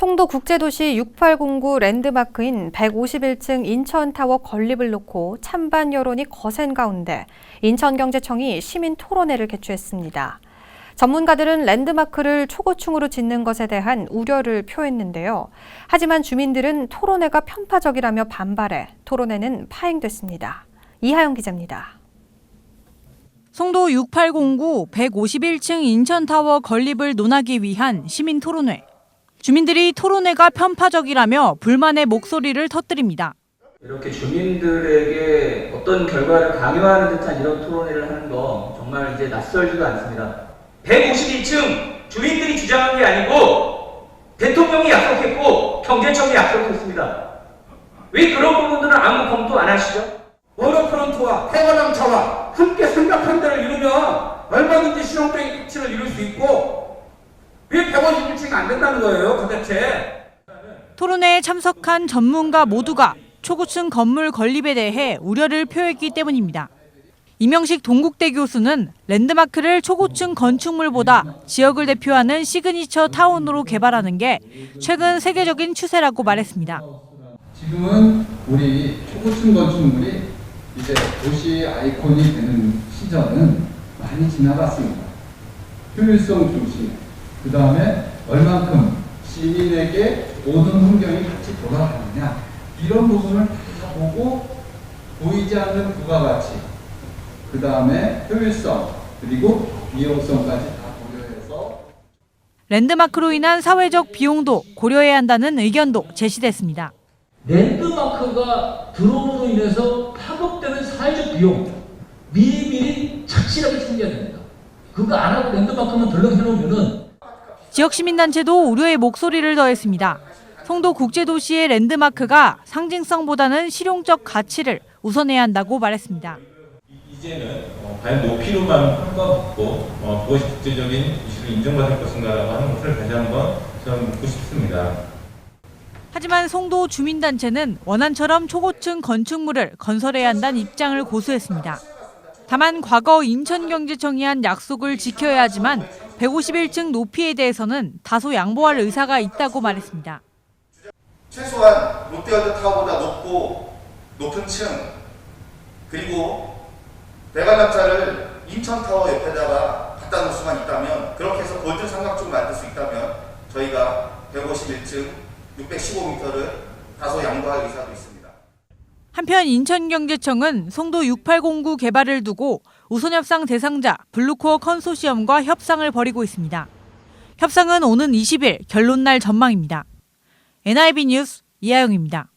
송도 국제도시 6809 랜드마크인 151층 인천타워 건립을 놓고 찬반 여론이 거센 가운데 인천경제청이 시민 토론회를 개최했습니다. 전문가들은 랜드마크를 초고층으로 짓는 것에 대한 우려를 표했는데요. 하지만 주민들은 토론회가 편파적이라며 반발해 토론회는 파행됐습니다. 이하영 기자입니다. 송도 6809 151층 인천타워 건립을 논하기 위한 시민 토론회. 주민들이 토론회가 편파적이라며 불만의 목소리를 터뜨립니다. 이렇게 주민들에게 어떤 결과를 강요하는 듯한 이런 토론회를 하는 거 정말 이제 낯설지도 않습니다. 151층 주민들이 주장한 게 아니고 대통령이 약속했고 경제청이 약속했습니다. 왜 그런 부분들은 아무 검토 안 하시죠? 워너프런트와 해관왕차와 함께 생각한 데를 이루면 얼마든지 실용적인 가치를 이룰 수 있고 왜 151층이 안 된다는 거예요 도대체 토론회에 참석한 전문가 모두가 초고층 건물 건립에 대해 우려를 표했기 때문입니다. 이명식 동국대 교수는 랜드마크를 초고층 건축물보다 지역을 대표하는 시그니처 타운으로 개발하는 게 최근 세계적인 추세라고 말했습니다. 지금은 우리 초고층 건축물이 이제 도시의 아이콘이 되는 시절은 많이 지나갔습니다. 효율성 중심, 그 다음에 얼만큼 시민에게 모든 환경이 같이 돌아가느냐 이런 부분을 다 보고 보이지 않는 부가 가치, 그 다음에 효율성 그리고 위험성까지 다 고려해서 랜드마크로 인한 사회적 비용도 고려해야 한다는 의견도 제시됐습니다. 랜드마크가 들어옴으로 인해서 파급되는 사회적 비용 미리미리 착실하게 챙겨야 됩니다. 그거 안 하고 랜드마크만 덜렁 해놓으면은 지역 시민단체도 우려의 목소리를 더했습니다. 송도 국제도시의 랜드마크가 상징성보다는 실용적 가치를 우선해야 한다고 말했습니다. 이제는 어, 과연 높이로만 평가받고 어, 그것이 국제적인 이슈로 인정받을 것인가라고 하는 것을 다시 한번 저는 묻고 싶습니다. 하지만 송도 주민단체는 원안처럼 초고층 건축물을 건설해야 한다는 입장을 고수했습니다. 다만 과거 인천경제청이 한 약속을 지켜야 하지만 151층 높이에 대해서는 다소 양보할 의사가 있다고 말했습니다. 최소한 롯데월드 타워보다 높고 높은 층 그리고 대관람차를 인천타워 옆에다가 갖다 놓을 수만 있다면 그렇게 해서 골든 삼각존 만들 수 있다면 저희가 151층 615m를 다소 양보할 의사도 있습니다. 한편 인천경제청은 송도 6809 개발을 두고 우선협상 대상자 블루코어 컨소시엄과 협상을 벌이고 있습니다. 협상은 오는 20일 결론날 전망입니다. NIB 뉴스 이하영입니다.